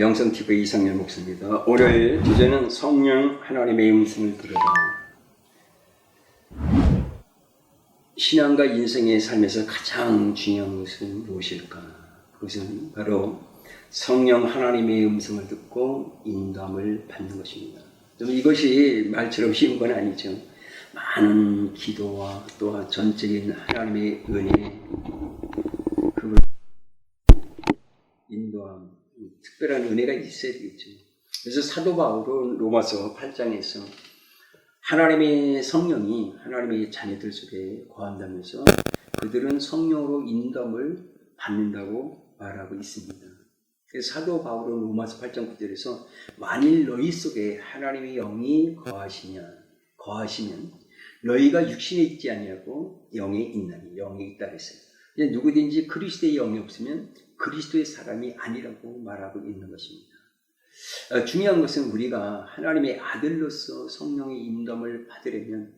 영성TV 이상열 목사입니다. 오늘 주제는 성령 하나님의 음성을 들으라. 신앙과 인생의 삶에서 가장 중요한 것은 무엇일까? 그것은 바로 성령 하나님의 음성을 듣고 인도함을 받는 것입니다. 좀 이것이 말처럼 쉬운 건 아니죠. 많은 기도와 또한 전적인 하나님의 은혜, 특별한 은혜가 있어야 되겠죠. 그래서 사도 바울은 로마서 8장에서 하나님의 성령이 하나님의 자녀들 속에 거한다면서 그들은 성령으로 인도함을 받는다고 말하고 있습니다. 그래서 사도 바울은 로마서 8장 9절에서 만일 너희 속에 하나님의 영이 거하시냐 거하시면 너희가 육신에 있지 아니하고 영에 있나니 영에 있다. 이제 누구든지 그리스도의 영이 없으면 그리스도의 사람이 아니라고 말하고 있는 것입니다. 어, 중요한 것은 우리가 하나님의 아들로서 성령의 인dom을 받으려면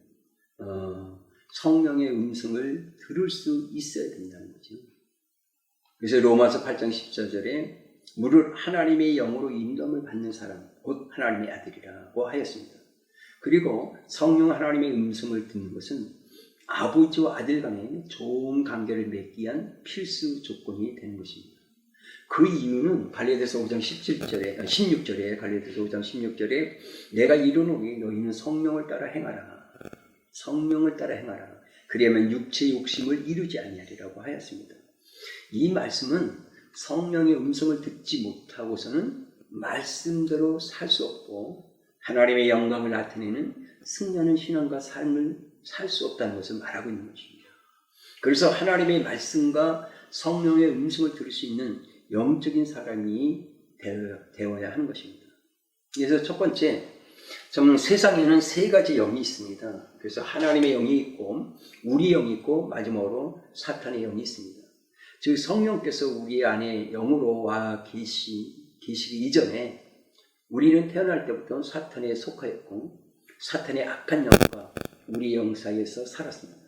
어, 성령의 음성을 들을 수 있어야 된다는 거죠. 그래서 로마서 8장 14절에 무릇 하나님의 영으로 인dom을 받는 사람 곧 하나님의 아들이라고 하였습니다. 그리고 성령 하나님의 음성을 듣는 것은 아버지와 아들 간의 좋은 관계를 맺기 위한 필수 조건이 되는 것입니다. 그 이유는 갈레데서 5장 17절에 16절에 갈레데서 5장 16절에 내가 이르노니 너희는 성령을 따라 행하라. 성령을 따라 행하라. 그리하면 육체 욕심을 이루지 아니하리라고 하였습니다. 이 말씀은 성령의 음성을 듣지 못하고서는 말씀대로 살 수 없고 하나님의 영광을 나타내는 승리하는 신앙과 삶을 살 수 없다는 것을 말하고 있는 것입니다. 그래서 하나님의 말씀과 성령의 음성을 들을 수 있는 영적인 사람이 되어야 하는 것입니다. 그래서 첫 번째, 정 세상에는 세 가지 영이 있습니다. 그래서 하나님의 영이 있고, 우리 영이 있고, 마지막으로 사탄의 영이 있습니다. 즉 성령께서 우리 안에 영으로 와 계시, 계시기 이전에 우리는 태어날 때부터 사탄에 속하였고, 사탄의 악한 영과 우리 영 사이에서 살았습니다.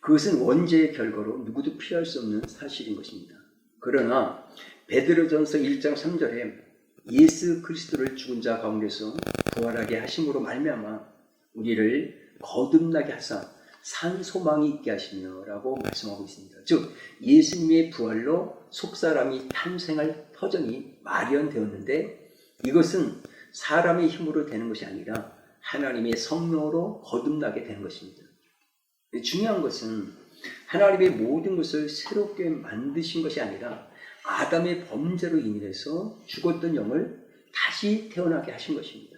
그것은 원죄의 결과로 누구도 피할 수 없는 사실인 것입니다. 그러나 베드로전서 1장 3절에 예수 그리스도를 죽은 자 가운데서 부활하게 하심으로 말미암아 우리를 거듭나게 하사 산 소망이 있게 하시며라고 말씀하고 있습니다. 즉 예수님의 부활로 속사람이 탄생할 터전이 마련되었는데 이것은 사람의 힘으로 되는 것이 아니라 하나님의 성령으로 거듭나게 되는 것입니다. 중요한 것은 하나님의 모든 것을 새롭게 만드신 것이 아니라 아담의 범죄로 인해서 죽었던 영을 다시 태어나게 하신 것입니다.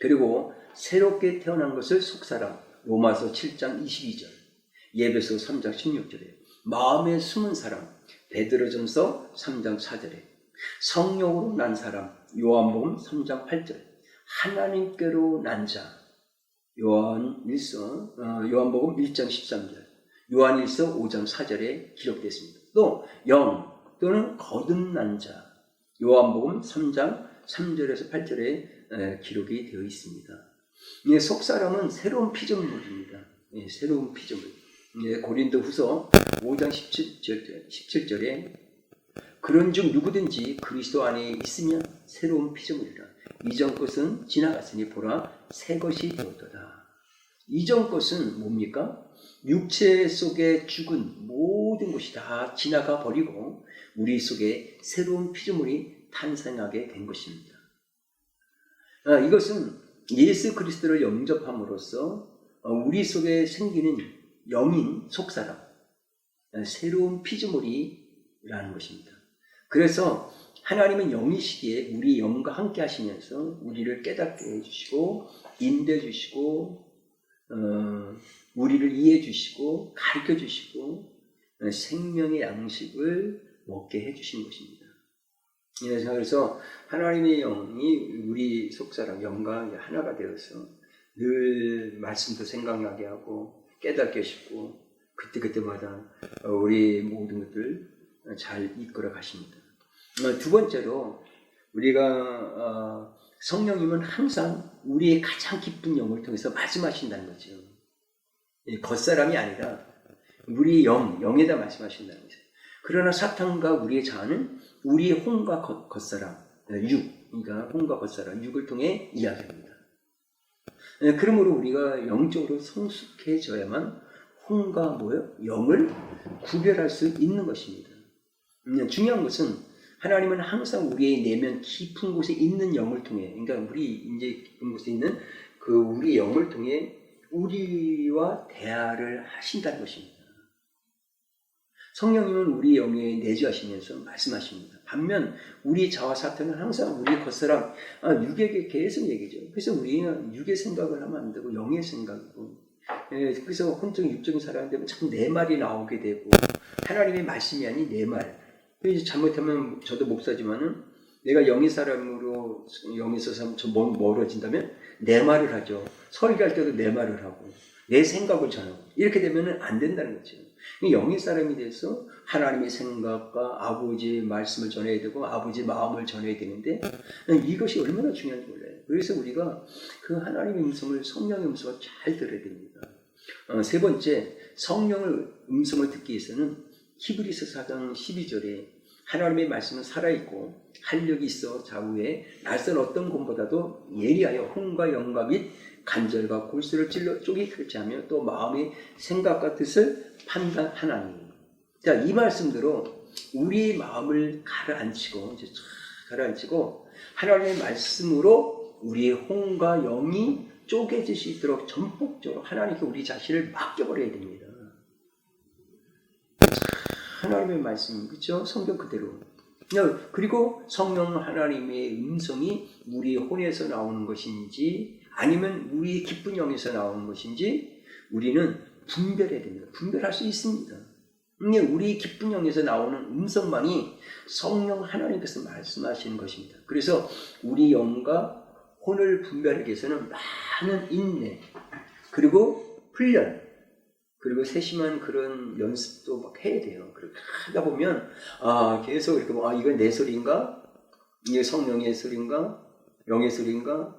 그리고 새롭게 태어난 것을 속사람 로마서 7장 22절 예배서 3장 16절에 마음에 숨은 사람 베드로전서 3장 4절에 성령으로 난 사람 요한복음 3장 8절 하나님께로 난 자 요한 1서 어, 요한복음 1장 13절 요한 1서 5장 4절에 기록되어 습니다 또 영 또는 거듭난 자 요한복음 3장 3절에서 8절에 기록이 되어 있습니다. 예, 속사람은 새로운 피조물입니다. 예, 새로운 피조물. 예, 고린도 후서 5장 17절, 17절에 그런즉 누구든지 그리스도 안에 있으면 새로운 피조물이라. 이전 것은 지나갔으니 보라 새 것이 되었도다. 이전 것은 뭡니까? 육체 속에 죽은 모든 것이 다 지나가 버리고 우리 속에 새로운 피조물이 탄생하게 된 것입니다. 아, 이것은 예수 그리스도를 영접함으로써 어, 우리 속에 생기는 영인 속사람, 아, 새로운 피조물이라는 것입니다. 그래서 하나님은 영이시기에 우리 영과 함께 하시면서 우리를 깨닫게 해주시고 인도해 주시고 어, 우리를 이해해 주시고 가르쳐 주시고 어, 생명의 양식을 먹게 해 주신 것입니다. 예, 그래서 하나님의 영이 우리 속사람 영과 하나가 되어서 늘 말씀도 생각나게 하고 깨닫게 하시고 그때그때마다 우리 모든 것들 잘 이끌어 가십니다. 어, 두 번째로 우리가 어, 성령님은 항상 우리의 가장 기쁜 영을 통해서 말씀하신다는 거죠. 겉사람이 아니라 우리 영, 영에다 말씀하신다는 거죠. 그러나 사탄과 우리의 자아는 우리 혼과 겉- 겉사람, 육, 그러니까 혼과 겉사람, 육을 통해 이야기합니다. 예, 그러므로 우리가 영적으로 성숙해져야만 혼과 뭐요? 영을 구별할 수 있는 것입니다. 음, 중요한 것은 하나님은 항상 우리의 내면 깊은 곳에 있는 영을 통해, 그러니까 우리 이제 깊은 곳에 있는 그 우리 영을 통해 우리와 대화를 하신다는 것입니다. 성령님은 우리 영에 내주하시면서 말씀하십니다. 반면 우리 자와 사탄은 항상 우리 겉사람 아, 육에게 계속 얘기죠. 그래서 우리는 육의 생각을 하면 안 되고 영의 생각이고 예, 그래서 혼적 육적인 사람이 되면 자꾸 내 말이 나오게 되고 하나님의 말씀이 아닌 내 말. 그래서 잘못하면 저도 목사지만은 내가 영의 사람으로 영에 있어서 좀 멀- 멀어진다면 내 말을 하죠. 설교할 때도 내 말을 하고 내 생각을 전하고 이렇게 되면은 안 된다는 거죠. 영의 사람이 돼서 하나님의 생각과 아버지의 말씀을 전해야 되고 아버지의 마음을 전해야 되는데 이것이 얼마나 중요한지 몰라요. 그래서 우리가 그 하나님의 음성을 성령의 음성을 잘 들어야 됩니다. 어, 세 번째 성령의 음성을 듣기 위해서는 히브리서 4장 12절에 하나님의 말씀은 살아있고 활력이 있어 좌우에 낯선 어떤 곰보다도 예리하여 혼과 영과 및 간절과 골수를 찔러 쪼개 결제하며 또 마음의 생각과 뜻을 판단하나니. 자, 이 말씀대로 우리 마음을 가라앉히고, 이제 쫙 가라앉히고, 하나님의 말씀으로 우리의 혼과 영이 쪼개질 수 있도록 전폭적으로 하나님께 우리 자신을 맡겨버려야 됩니다. 하나님의 말씀, 그렇죠? 성경 그대로. 그리고 성령 하나님의 음성이 우리 혼에서 나오는 것인지 아니면 우리 기쁜 영에서 나오는 것인지 우리는 분별해야 됩니다. 분별할 수 있습니다. 근데 우리 기쁜 영에서 나오는 음성만이 성령 하나님께서 말씀하시는 것입니다. 그래서 우리 영과 혼을 분별하기 위해서는 많은 인내, 그리고 훈련, 그리고 세심한 그런 연습도 막 해야 돼요. 그렇게 하다 보면, 아, 계속 이렇게, 뭐, 아, 이건 내 소리인가? 이게 성령의 소리인가? 영의 소리인가?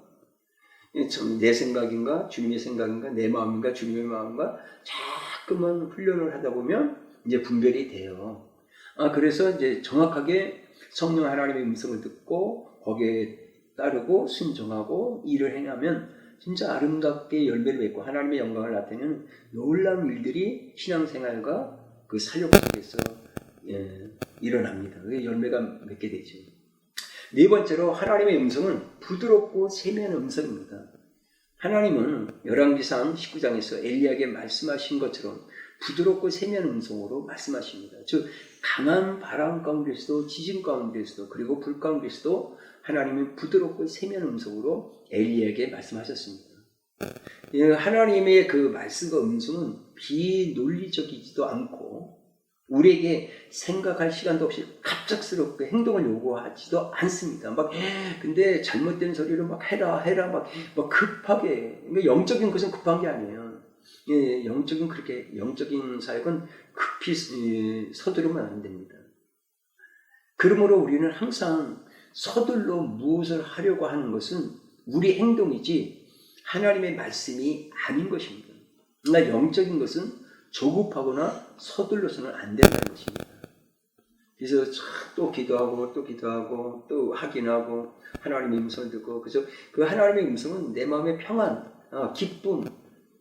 내 생각인가? 주님의 생각인가? 내 마음인가? 주님의 마음인가? 자꾸만 훈련을 하다 보면 이제 분별이 돼요. 아, 그래서 이제 정확하게 성령 하나님의 음성을 듣고 거기에 따르고 순종하고 일을 행하면 진짜 아름답게 열매를 맺고 하나님의 영광을 나타내는 놀라운 일들이 신앙생활과 그 사역 속에서 예, 일어납니다. 그게 열매가 맺게 되죠. 네 번째로 하나님의 음성은 부드럽고 세미한 음성입니다. 하나님은 열왕기상 19장에서 엘리야에게 말씀하신 것처럼 부드럽고 세미한 음성으로 말씀하십니다. 즉 강한 바람 가운데서도 지진 가운데서도 그리고 불 가운데서도 하나님은 부드럽고 세미한 음성으로 엘리야에게 말씀하셨습니다. 예, 하나님의 그 말씀과 음성은 비논리적이지도 않고 우리에게 생각할 시간도 없이 갑작스럽게 행동을 요구하지도 않습니다. 막 근데 잘못된 소리를 막 해라 해라 막, 막 급하게 그러니까 영적인 것은 급한 게 아니에요. 예, 영적인 그렇게 영적인 사역은 급히 예, 서두르면 안 됩니다. 그러므로 우리는 항상 서둘러 무엇을 하려고 하는 것은 우리 행동이지 하나님의 말씀이 아닌 것입니다. 그러나 영적인 것은 조급하거나 서둘러서는 안 된다는 것입니다. 그래서 또 기도하고 또 기도하고 또 확인하고 하나님의 음성을 듣고 그래서 그 하나님의 음성은 내 마음의 평안, 어, 기쁨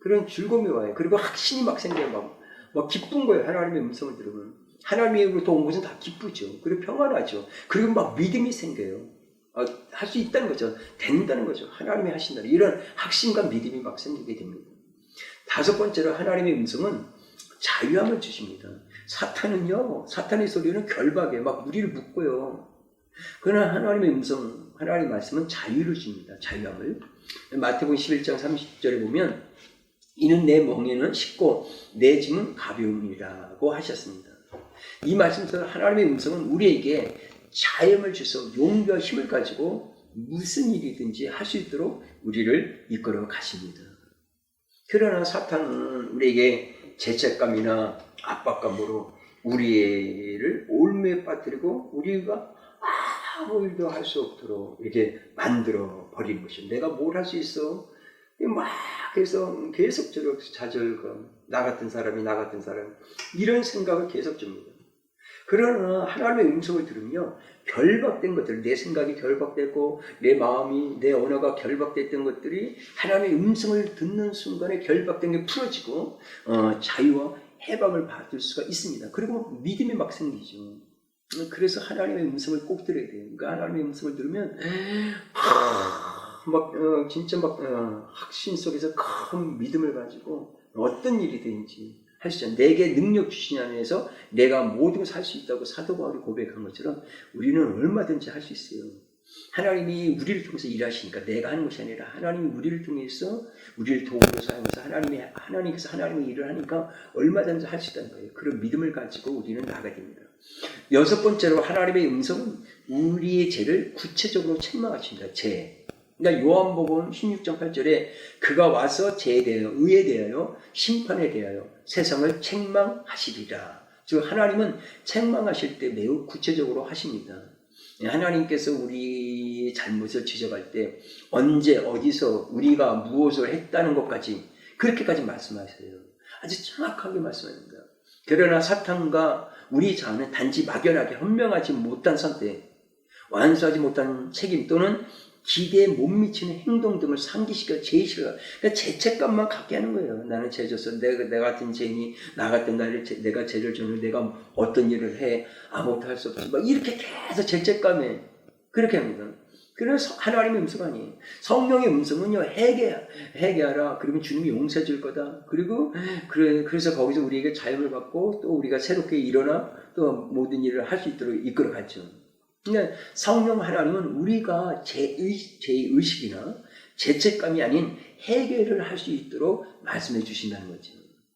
그런 즐거움이 와요. 그리고 확신이 막 생겨요. 막, 막 기쁜 거예요. 하나님의 음성을 들으면 하나님으로부터 온 것은 다 기쁘죠. 그리고 평안하죠. 그리고 막 믿음이 생겨요. 아, 할수 있다는 거죠. 된다는 거죠. 하나님이 하신다는 이런 확신과 믿음이 막 생기게 됩니다. 다섯 번째로 하나님의 음성은 자유함을 주십니다. 사탄은요, 사탄의 소리는 결박에 막 우리를 묶고요. 그러나 하나님의 음성, 하나님의 말씀은 자유를 줍니다. 자유함을. 마태복음 11장 30절에 보면 이는 내 멍에는 쉽고 내 짐은 가벼움이라고 하셨습니다. 이 말씀에서 하나님의 음성은 우리에게 자유함을 주서 용기와 힘을 가지고 무슨 일이든지 할 수 있도록 우리를 이끌어 가십니다. 그러나 사탄은 우리에게 죄책감이나 압박감으로 우리를 올매에 빠뜨리고 우리가 아무 일도 할 수 없도록 이렇게 만들어 버리는 것이죠. 내가 뭘 할 수 있어? 막 해서 계속적으로 좌절감, 나 같은 사람이 나 같은 사람 이런 생각을 계속 줍니다. 그러나 하나님의 음성을 들으며 결박된 것들, 내 생각이 결박되고 내 마음이 내 언어가 결박됐던 것들이 하나님의 음성을 듣는 순간에 결박된 게 풀어지고 어, 자유와 해방을 받을 수가 있습니다. 그리고 믿음이 막 생기죠. 그래서 하나님의 음성을 꼭 들어야 돼요. 그러니까 하나님의 음성을 들으면 하, 막 어, 진짜 막 어, 확신 속에서 큰 믿음을 가지고 어떤 일이든지 있죠. 내게 능력 주시냐는 해서 내가 모든 것을 할수 있다고 사도 바울이 고백한 것처럼 우리는 얼마든지 할 수 있어요. 하나님이 우리를 통해서 일하시니까 내가 하는 것이 아니라 하나님이 우리를 통해서 우리를 도구로 사용해서 하나님이 하나님께서 하나님의 일을 하니까 얼마든지 할 수 있다는 거예요. 그런 믿음을 가지고 우리는 나가야 됩니다. 여섯 번째로 하나님의 음성은 우리의 죄를 구체적으로 책망하십니다. 죄. 그러니까 요한복음 16장 8절에 그가 와서 죄에 대하여 의에 대하여 심판에 대하여 세상을 책망하시리라. 즉 하나님은 책망하실 때 매우 구체적으로 하십니다. 하나님께서 우리 잘못을 지적할 때 언제 어디서 우리가 무엇을 했다는 것까지 그렇게까지 말씀하세요. 아주 정확하게 말씀합니다. 그러나 사탄과 우리 자는 단지 막연하게 현명하지 못한 선택, 완수하지 못한 책임 또는 기대에 못 미치는 행동 등을 상기시켜 제시가 그러니까 죄책감만 갖게 하는 거예요. 나는 죄졌어. 내가 내 같은 죄인이 나 같은 나를 죄- 내가 죄를 졌는데 내가 어떤 일을 해 아무것도 할 수 없지. 막 이렇게 계속 죄책감에 그렇게 합니다. 그래서 하나님의 음성 아니에요. 성령의 음성은요 회개 회개하라. 그러면 주님이 용서해 줄 거다. 그리고 그래, 그래서 거기서 우리에게 자유를 받고 또 우리가 새롭게 일어나 또 모든 일을 할 수 있도록 이끌어 가죠. 그러니까 성령 하나님은 우리가 제의, 제의식이나 죄책감이 아닌 해결을 할 수 있도록 말씀해 주신다는 거죠.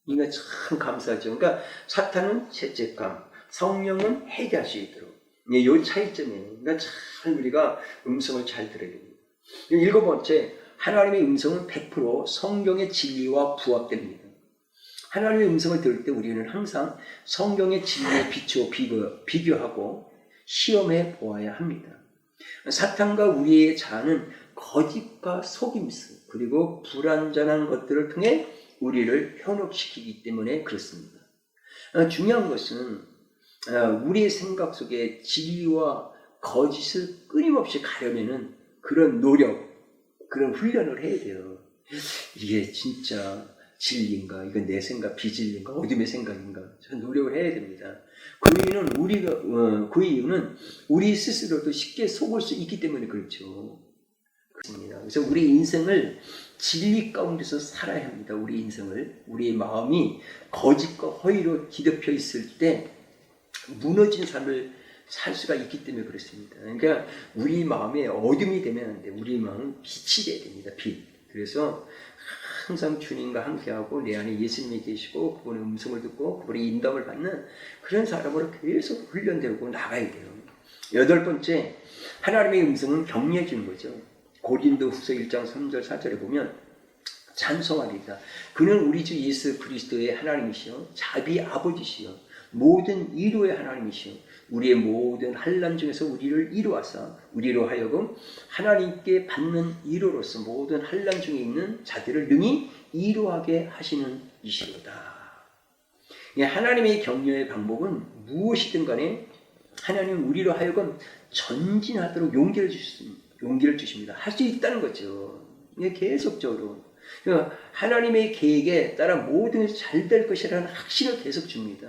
이거 참 감사하죠. 그러니까 사탄은 죄책감, 성령은 해결할 수 있도록. 이 차이점이에요. 그러니까 참 우리가 음성을 잘 들어야 됩니다. 일곱 번째, 하나님의 음성은 100% 성경의 진리와 부합됩니다. 하나님의 음성을 들을 때 우리는 항상 성경의 진리에 비추어 비교, 비교하고 시험해 보아야 합니다. 사탄과 우리의 자아는 거짓과 속임수 그리고 불완전한 것들을 통해 우리를 현혹시키기 때문에 그렇습니다. 어, 중요한 것은 어, 우리의 생각 속에 진리와 거짓을 끊임없이 가려내는 그런 노력, 그런 훈련을 해야 돼요. 이게 진짜 진리인가? 이건 내 생각, 비진리인가? 어둠의 생각인가? 저 노력을 해야 됩니다. 그 이유는 우리가 어, 그 이유는 우리 스스로도 쉽게 속을 수 있기 때문에 그렇죠. 그렇습니다. 그래서 우리 인생을 진리 가운데서 살아야 합니다. 우리 인생을 우리의 마음이 거짓과 허위로 뒤덮여 있을 때 무너진 삶을 살 수가 있기 때문에 그렇습니다. 그러니까 우리 마음에 어둠이 되면 안 돼. 우리 마음은 빛이 돼야 됩니다. 빛. 그래서 항상 주님과 함께하고 내 안에 예수님이 계시고 그분의 음성을 듣고 그분의 인도을 받는 그런 사람으로 계속 훈련되고 나가야 돼요. 여덟 번째, 하나님의 음성은 격려해 주는 거죠. 고린도 후서 1장 3절 4절에 보면 찬송하리다. 그는 우리 주 예수 그리스도의 하나님이시요 자비 아버지시요 모든 이루의 하나님이시요 우리의 모든 환란 중에서 우리를 이루어서 우리로 하여금 하나님께 받는 이로로서 모든 환란 중에 있는 자들을 능히 이루하게 하시는 이시로다. 예, 하나님의 격려의 방법은 무엇이든 간에 하나님 우리로 하여금 전진하도록 용기를 주십니다. 용기를 주십니다. 할 수 있다는 거죠. 예, 계속적으로. 그러니까 하나님의 계획에 따라 모든 것이 잘될 것이라는 확신을 계속 줍니다.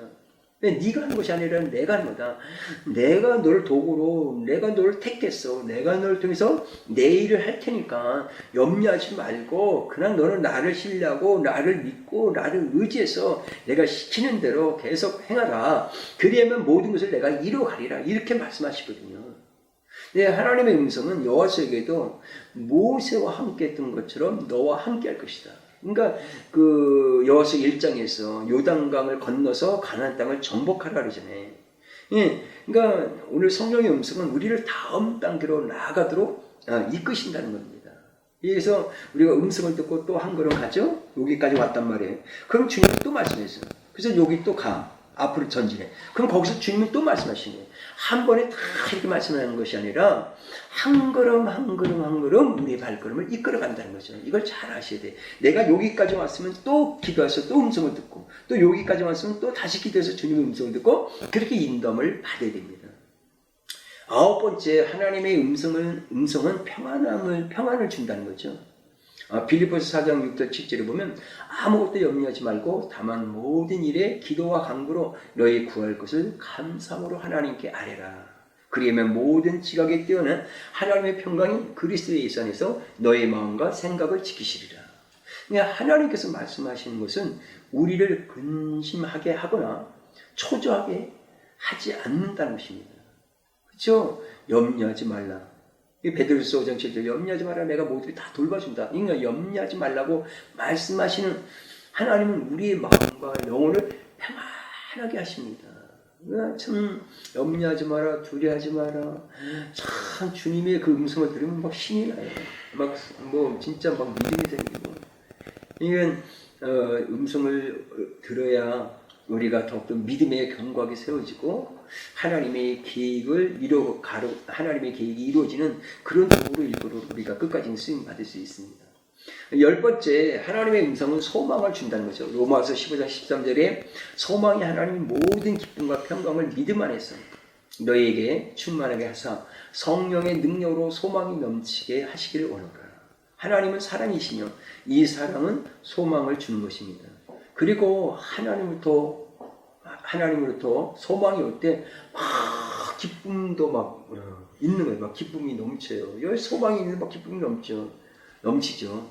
네가 하는 것이 아니라 내가 하는 거다. 내가 널 도구로, 내가 널 택했어. 내가 널 통해서 내 일을 할 테니까 염려하지 말고 그냥 너는 나를 신뢰하고 나를 믿고 나를 의지해서 내가 시키는 대로 계속 행하라. 그리하면 모든 것을 내가 이루어가리라. 이렇게 말씀하시거든요. 네, 하나님의 음성은 여호와서에게도 모세와 함께 했던 것처럼 너와 함께 할 것이다. 그러니까 그 여호와서 1장에서 요단강을 건너서 가나안 땅을 정복하라 그러잖아요. 예, 그러니까 오늘 성령의 음성은 우리를 다음 단계로 나아가도록 아, 이끄신다는 겁니다. 그래서 우리가 음성을 듣고 또 한 걸음 가죠. 여기까지 왔단 말이에요. 그럼 주님이 또 말씀했어요. 그래서 여기 또 가. 앞으로 전진해. 그럼 거기서 주님이 또 말씀하시는 거예요. 한 번에 다 이렇게 말씀하는 것이 아니라 한 걸음 한 걸음 한 걸음 우리의 발걸음을 이끌어 간다는 거죠. 이걸 잘 아셔야 돼. 내가 여기까지 왔으면 또 기도해서 또 음성을 듣고 또 여기까지 왔으면 또 다시 기도해서 주님의 음성을 듣고 그렇게 인dom을 받아야 됩니다. 아홉 번째 하나님의 음성은 음성은 평안함을 평안을 준다는 거죠. 아, 빌리포스 4장 6절 7절에 보면 아무것도 염려하지 말고 다만 모든 일에 기도와 간구로 너희 구할 것을 감사함으로 하나님께 아뢰라. 그리하면 모든 지각에 뛰어난 하나님의 평강이 그리스도의 예산에서 너의 마음과 생각을 지키시리라. 그러니까 하나님께서 말씀하시는 것은 우리를 근심하게 하거나 초조하게 하지 않는다는 것입니다. 그렇죠? 염려하지 말라. 이 5장 7절 염려하지 마라 내가 모두 다 돌봐준다. 그러니까 염려하지 말라고 말씀하시는 하나님은 우리의 마음과 영혼을 평안하게 하십니다. 그러니까 참 염려하지 마라 두려하지 마라 참 주님의 그 음성을 들으면 막 신이 나요. 막 뭐 진짜 막 믿음이 생기고 이건 어, 음성을 들어야 우리가 더욱더 믿음의 경각이 세워지고 하나님의 계획을 이루 가로 하나님의 계획이 이루어지는 그런 도로 일부러 우리가 끝까지 쓰임 받을 수 있습니다. 열 번째 하나님의 음성은 소망을 준다는 거죠. 로마서 15장 13절에 소망이 하나님의 모든 기쁨과 평강을 믿음 안에서 너희에게 충만하게 하사 성령의 능력으로 소망이 넘치게 하시기를 원하노라. 하나님은 사랑이시며 이 사랑은 소망을 주는 것입니다. 그리고 하나님부터 하나님으로부터 소망이 올 때 막 기쁨도 막 어, 있는 거예요. 막 기쁨이 넘쳐요. 여기 소망이 있는데 막 기쁨이 넘쳐 넘치죠.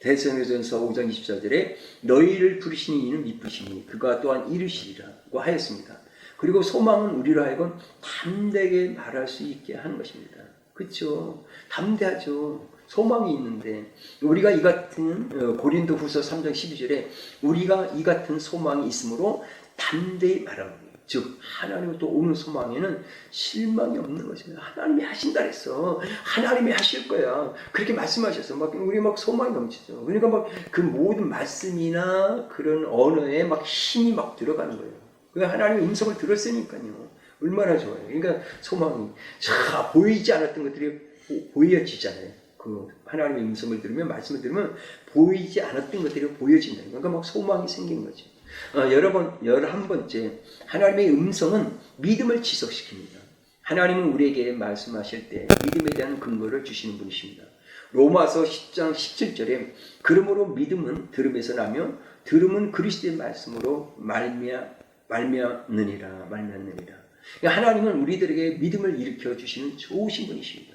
대성여전서 5장 24절에 너희를 부르시는 이는 미쁘시니 그가 또한 이르시리라고 하였습니다. 그리고 소망은 우리로 하여금 담대하게 말할 수 있게 하는 것입니다. 그렇죠? 담대하죠. 소망이 있는데 우리가 이 같은 어, 고린도 후서 3장 12절에 우리가 이 같은 소망이 있으므로 담대히 말하고 즉 하나님으로부터 오는 소망에는 실망이 없는 것입니다. 하나님이 하신다 그랬어. 하나님이 하실 거야. 그렇게 말씀하셨어. 막 우리 막 소망이 넘치죠. 그러니까 막 그 모든 말씀이나 그런 언어에 막 힘이 막 들어가는 거예요. 그 하나님의 음성을 들었으니까요. 얼마나 좋아요. 그러니까 소망이 자 보이지 않았던 것들이 보, 보여지잖아요. 그 하나님의 음성을 들으면 말씀을 들으면 보이지 않았던 것들이 보여진다. 그러니까 막 소망이 생긴 거죠. 어, 여러 번, 열한 번째, 하나님의 음성은 믿음을 지속시킵니다. 하나님은 우리에게 말씀하실 때 믿음에 대한 근거를 주시는 분이십니다. 로마서 10장 17절에 그러므로 믿음은 들음에서 나며 들음은 그리스도의 말씀으로 말미암 말미암느니라 말미암느니라. 그러니까 하나님은 우리들에게 믿음을 일으켜 주시는 좋으신 분이십니다.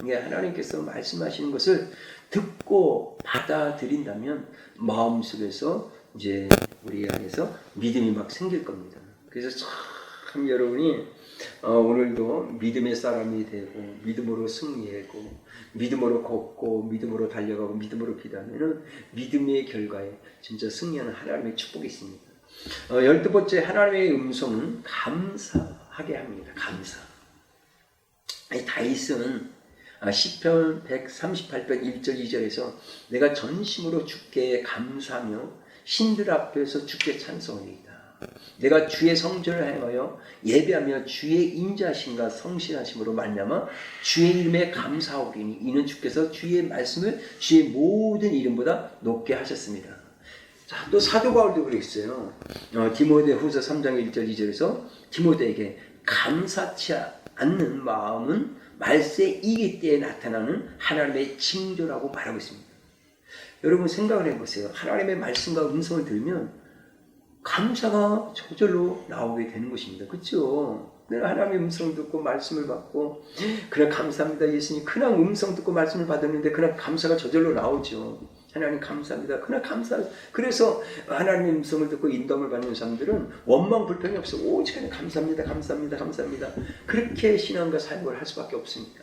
그러니까 하나님께서 말씀하시는 것을 듣고 받아들인다면 마음속에서 이제 우리 안에서 믿음이 막 생길 겁니다. 그래서 참 여러분이 어, 오늘도 믿음의 사람이 되고 믿음으로 승리하고 믿음으로 걷고 믿음으로 달려가고 믿음으로 기도하면은 믿음의 결과에 진짜 승리하는 하나님의 축복이 있습니다. 어, 열두 번째 하나님의 음성은 감사하게 합니다. 감사. 이 다윗은 아, 시편 138편 1절 2절에서 내가 전심으로 주께 감사하며 신들 앞에서 주께 찬송하리이다. 내가 주의 성전을 행하여 예배하며 주의 인자심과 성실하심으로 말미암아 주의 이름에 감사하오리니 이는 주께서 주의 말씀을 주의 모든 이름보다 높게 하셨습니다. 자, 또 사도 바울도 그랬어요. 어, 디모데 후서 3장 1절 2절에서 디모데에게 감사치 않는 마음은 말세 이기 때에 나타나는 하나님의 징조라고 말하고 있습니다. 여러분 생각을 해보세요. 하나님의 말씀과 음성을 들으면 감사가 저절로 나오게 되는 것입니다. 그렇죠? 내가 하나님의 음성을 듣고 말씀을 받고 그래 감사합니다 예수님 그냥 음성 듣고 말씀을 받았는데 그냥 감사가 저절로 나오죠. 하나님 감사합니다. 그냥 감사. 그래서 하나님의 음성을 듣고 인dom을 받는 사람들은 원망 불평이 없어. 오직 그냥 감사합니다. 감사합니다. 감사합니다. 그렇게 신앙과 삶을 할 수밖에 없습니다.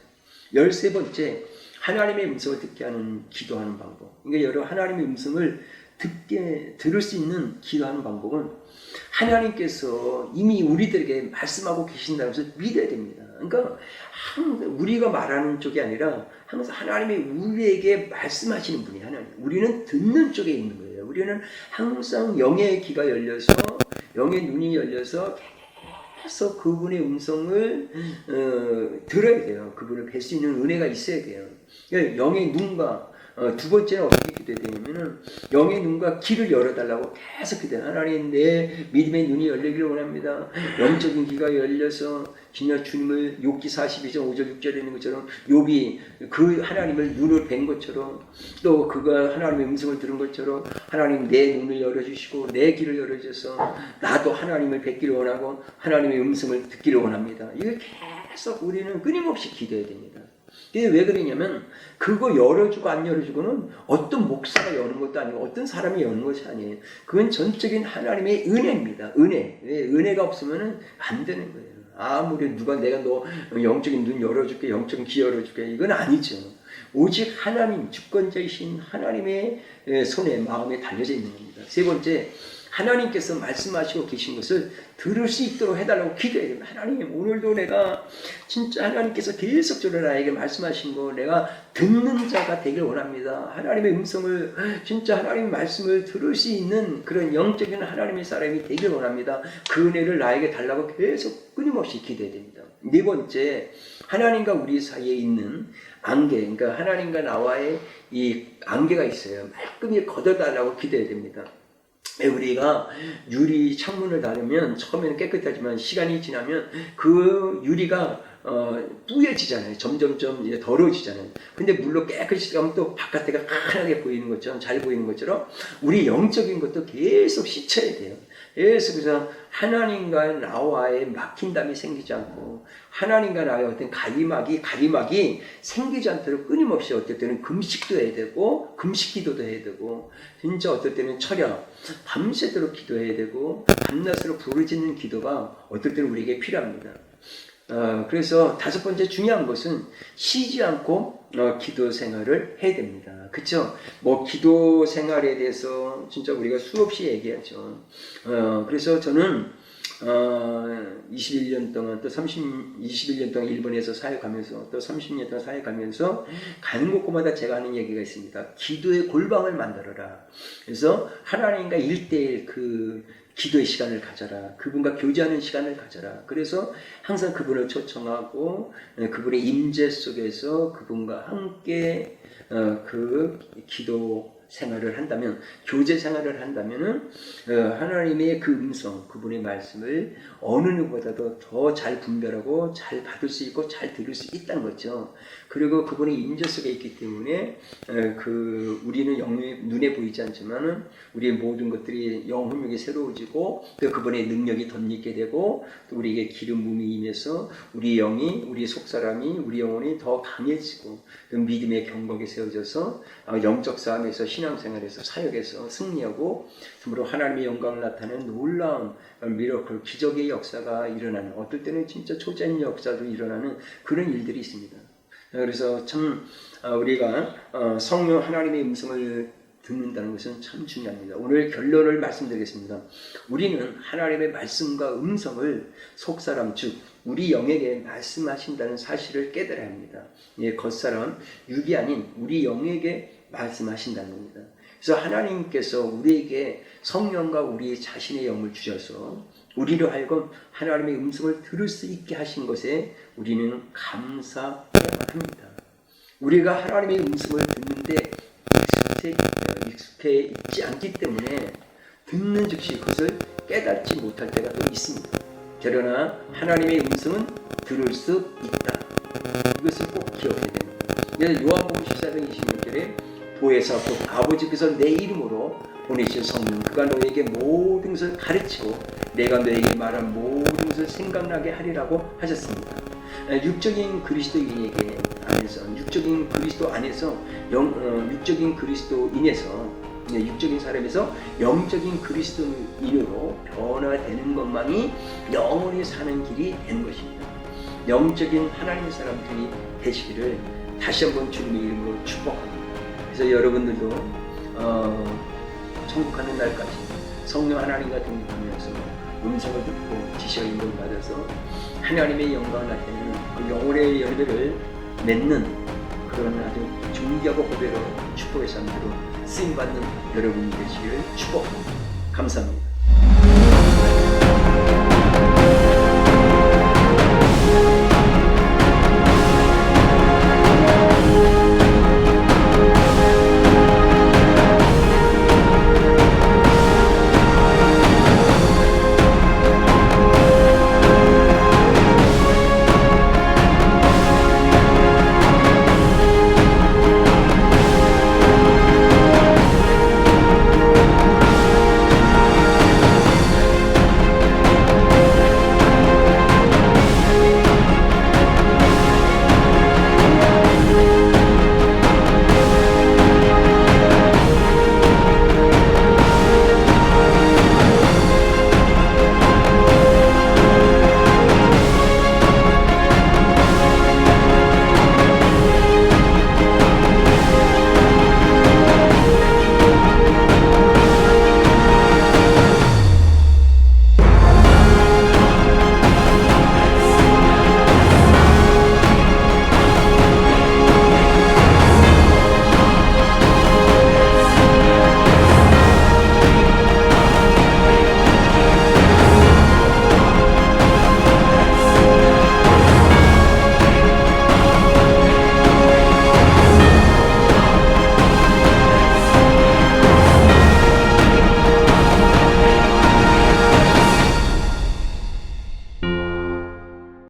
열세 번째 하나님의 음성을 듣게 하는 기도하는 방법. 그러니까 여러분 하나님의 음성을 듣게 들을 수 있는 기도하는 방법은 하나님께서 이미 우리들에게 말씀하고 계신다고 해서 믿어야 됩니다. 그러니까 우리가 말하는 쪽이 아니라 항상 하나님이 우리에게 말씀하시는 분이 하나님. 우리는 듣는 쪽에 있는 거예요. 우리는 항상 영의 귀가 열려서 영의 눈이 열려서 계속 그분의 음성을 어, 들어야 돼요. 그분을 뵐 수 있는 은혜가 있어야 돼요. 영의 눈과 어, 두 번째는 어떻게 기도되냐면은 영의 눈과 귀를 열어달라고 계속 기도해. 하나님 내 믿음의 눈이 열리기를 원합니다. 영적인 귀가 열려서 진짜 주님을 욥기 42장 5절 6절에 있는 것처럼 욥이 그 하나님을 눈을 뵌 것처럼 또 그가 하나님의 음성을 들은 것처럼 하나님 내 눈을 열어주시고 내 귀를 열어주셔서 나도 하나님을 뵙기를 원하고 하나님의 음성을 듣기를 원합니다. 이걸 계속 우리는 끊임없이 기도해야 됩니다. 이게 왜 그러냐면 그거 열어주고 안 열어주고는 어떤 목사가 여는 것도 아니고 어떤 사람이 여는 것이 아니에요. 그건 전적인 하나님의 은혜입니다. 은혜. 왜? 은혜가 없으면 안 되는 거예요. 아무리 누가 내가 너 영적인 눈 열어줄게, 영적인 귀 열어줄게 이건 아니죠. 오직 하나님 주권자이신 하나님의 손에 마음에 달려져 있는 겁니다. 세 번째 하나님께서 말씀하시고 계신 것을 들을 수 있도록 해달라고 됩니다. 하나님, 오늘도 내가 진짜 하나님께서 계속적으로 나에게 말씀하신 거 내가 듣는 자가 되길 원합니다. 하나님의 음성을, 진짜 하나님의 말씀을 들을 수 있는 그런 영적인 하나님의 사람이 되길 원합니다. 그 은혜를 나에게 달라고 계속 끊임없이 기도해야 됩니다. 네 번째, 하나님과 우리 사이에 있는 안개, 그러니까 하나님과 나와의 이 안개가 있어요. 말끔히 걷어달라고 기도해야 됩니다. 우리가 유리 창문을 닫으면 처음에는 깨끗하지만 시간이 지나면 그 유리가 어, 뿌얘지잖아요. 점점점 이제 더러워지잖아요. 근데 물로 깨끗이 가면 또 바깥에가 환하게 보이는 것처럼 잘 보이는 것처럼 우리 영적인 것도 계속 씻어야 돼요. 계속해서 하나님과 나와의 막힌담이 생기지 않고 하나님과 나의 어떤 가리막이 가리막이 생기지 않도록 끊임없이 어떨 때는 금식도 해야 되고 금식 기도도 해야 되고 진짜 어떨 때는 철야 밤새도록 기도해야 되고 밤낮으로 부르짖는 기도가 어떨 때는 우리에게 필요합니다. 어, 그래서 다섯 번째 중요한 것은 쉬지 않고 어, 기도 생활을 해야 됩니다. 그쵸? 뭐 기도 생활에 대해서 진짜 우리가 수없이 얘기하죠. 어, 그래서 저는 어, 21년 동안 또 30, 21년 동안 일본에서 사역하면서 또 30년 동안 사역하면서 가는 곳마다 제가 하는 얘기가 있습니다. 기도의 골방을 만들어라. 그래서 하나님과 일대일 그 기도의 시간을 가져라. 그분과 교제하는 시간을 가져라. 그래서 항상 그분을 초청하고 예, 그분의 임재 속에서 그분과 함께 어, 그 기도 생활을 한다면 교제 생활을 한다면은 어, 하나님의 그 음성, 그분의 말씀을 어느 누구보다도 더 잘 분별하고 잘 받을 수 있고 잘 들을 수 있다는 거죠. 그리고 그분의 임재 속에 있기 때문에 어, 그 우리는 영의 눈에 보이지 않지만은 우리의 모든 것들이 영혼력이 새로워지고 또 그분의 능력이 덧입게 되고 또 우리에게 기름 부음이 임해서 우리 영이 우리 속 사람이 우리 영혼이 더 강해지고 그 믿음의 경각이 세워져서 어, 영적 싸움에서 신앙생활에서 사역에서 승리하고 참으로 하나님의 영광을 나타내는 놀라운 미러클 기적의 역사가 일어나는 어떨 때는 진짜 초자인 역사도 일어나는 그런 일들이 있습니다. 그래서 참 어, 우리가 어, 성령 하나님의 음성을 듣는다는 것은 참 중요합니다. 오늘 결론을 말씀드리겠습니다. 우리는 하나님의 말씀과 음성을 속사람 즉 우리 영에게 말씀하신다는 사실을 깨달아야 합니다. 예, 겉사람 육이 아닌 우리 영에게 말씀하신다는 겁니다. 그래서 하나님께서 우리에게 성령과 우리 자신의 영을 주셔서 우리로 하여금 하나님의 음성을 들을 수 있게 하신 것에 우리는 감사 합니다. 우리가 하나님의 음성을 듣는데 익숙해, 익숙해 있지 않기 때문에 듣는 즉시 그것을 깨닫지 못할 때가 또 있습니다. 그러나 하나님의 음성은 들을 수 있다. 이것을 꼭 기억해야 됩니다. 요한복음 14장 26절에 보혜사 곧 아버지께서 내 이름으로 보내신 성령 그가 너에게 모든 것을 가르치고 내가 너에게 말한 모든 것을 생각나게 하리라고 하셨습니다. 육적인 그리스도인에게 안에서 육적인 그리스도 안에서 영, 어, 육적인 그리스도인에서 육적인 사람에서 영적인 그리스도인으로 변화되는 것만이 영원히 사는 길이 되는 것입니다. 영적인 하나님의 사람들이 되시기를 다시 한번 주님의 이름으로 축복합니다. 그래서 여러분들도 어, 천국 가는 날까지 성령 하나님과 동행하면서 음성을 듣고 지시와 인도받아서 하나님의 영광을 나타내는 그 영혼의 열매를 맺는 그런 아주 존귀하고 고배로 축복의 삶으로 쓰임 받는 여러분이 되시길 축복합니다. 감사합니다.